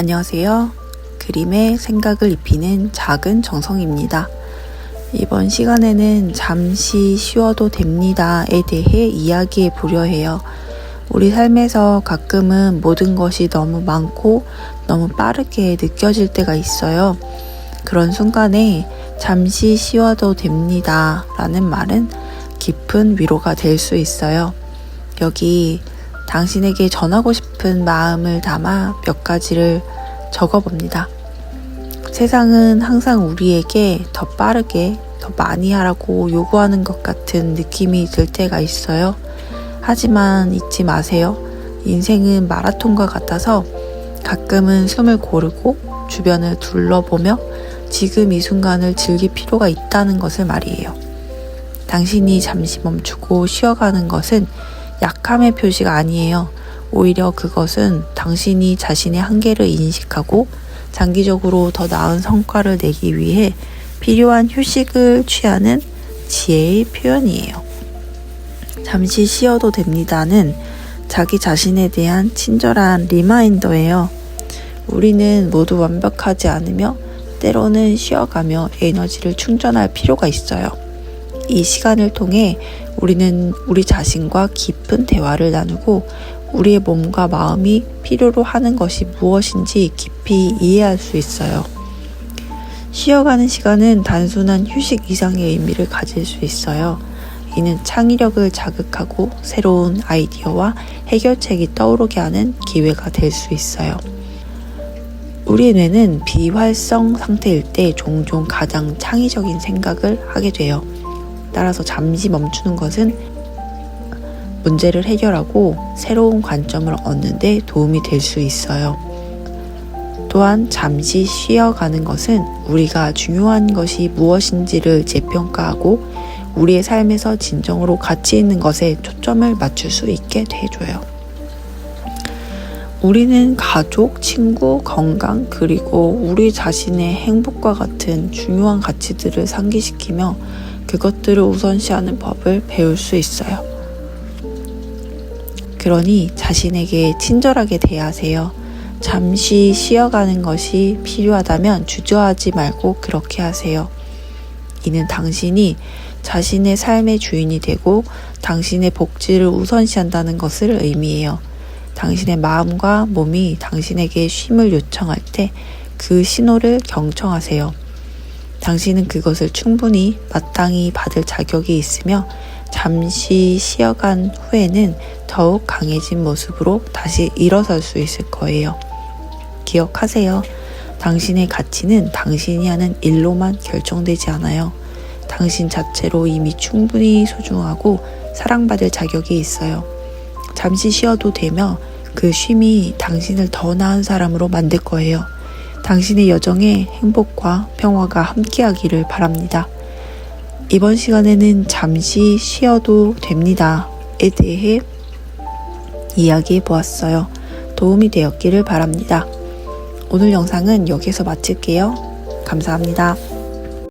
안녕하세요. 그림에 생각을 입히는 작은 정성입니다. 이번 시간에는 잠시 쉬어도 됩니다에 대해 이야기해 보려 해요. 우리 삶에서 가끔은 모든 것이 너무 많고 너무 빠르게 느껴질 때가 있어요. 그런 순간에 잠시 쉬어도 됩니다 라는 말은 깊은 위로가 될 수 있어요. 여기 당신에게 전하고 싶은 마음을 담아 몇 가지를 적어 봅니다. 세상은 항상 우리에게 더 빠르게, 더 많이 하라고 요구하는 것 같은 느낌이 들 때가 있어요. 하지만 잊지 마세요. 인생은 마라톤과 같아서 가끔은 숨을 고르고 주변을 둘러보며 지금 이 순간을 즐길 필요가 있다는 것을 말이에요. 당신이 잠시 멈추고 쉬어가는 것은 약함의 표시가 아니에요. 오히려 그것은 당신이 자신의 한계를 인식하고 장기적으로 더 나은 성과를 내기 위해 필요한 휴식을 취하는 지혜의 표현이에요. 잠시 쉬어도 됩니다는 자기 자신에 대한 친절한 리마인더예요. 우리는 모두 완벽하지 않으며 때로는 쉬어가며 에너지를 충전할 필요가 있어요. 이 시간을 통해 우리는 우리 자신과 깊은 대화를 나누고 우리의 몸과 마음이 필요로 하는 것이 무엇인지 깊이 이해할 수 있어요. 쉬어가는 시간은 단순한 휴식 이상의 의미를 가질 수 있어요. 이는 창의력을 자극하고 새로운 아이디어와 해결책이 떠오르게 하는 기회가 될 수 있어요. 우리 뇌는 비활성 상태일 때 종종 가장 창의적인 생각을 하게 돼요. 따라서 잠시 멈추는 것은 문제를 해결하고 새로운 관점을 얻는데 도움이 될 수 있어요. 또한 잠시 쉬어가는 것은 우리가 중요한 것이 무엇인지를 재평가하고 우리의 삶에서 진정으로 가치 있는 것에 초점을 맞출 수 있게 해줘요. 우리는 가족, 친구, 건강, 그리고 우리 자신의 행복과 같은 중요한 가치들을 상기시키며 그것들을 우선시하는 법을 배울 수 있어요. 그러니 자신에게 친절하게 대하세요. 잠시 쉬어가는 것이 필요하다면 주저하지 말고 그렇게 하세요. 이는 당신이 자신의 삶의 주인이 되고 당신의 복지를 우선시한다는 것을 의미해요. 당신의 마음과 몸이 당신에게 쉼을 요청할 때 그 신호를 경청하세요. 당신은 그것을 충분히 마땅히 받을 자격이 있으며 잠시 쉬어간 후에는 더욱 강해진 모습으로 다시 일어설 수 있을 거예요. 기억하세요. 당신의 가치는 당신이 하는 일로만 결정되지 않아요. 당신 자체로 이미 충분히 소중하고 사랑받을 자격이 있어요. 잠시 쉬어도 되며 그 쉼이 당신을 더 나은 사람으로 만들 거예요. 당신의 여정에 행복과 평화가 함께하기를 바랍니다. 이번 시간에는 잠시 쉬어도 됩니다에 대해 이야기해 보았어요. 도움이 되었기를 바랍니다. 오늘 영상은 여기서 마칠게요. 감사합니다.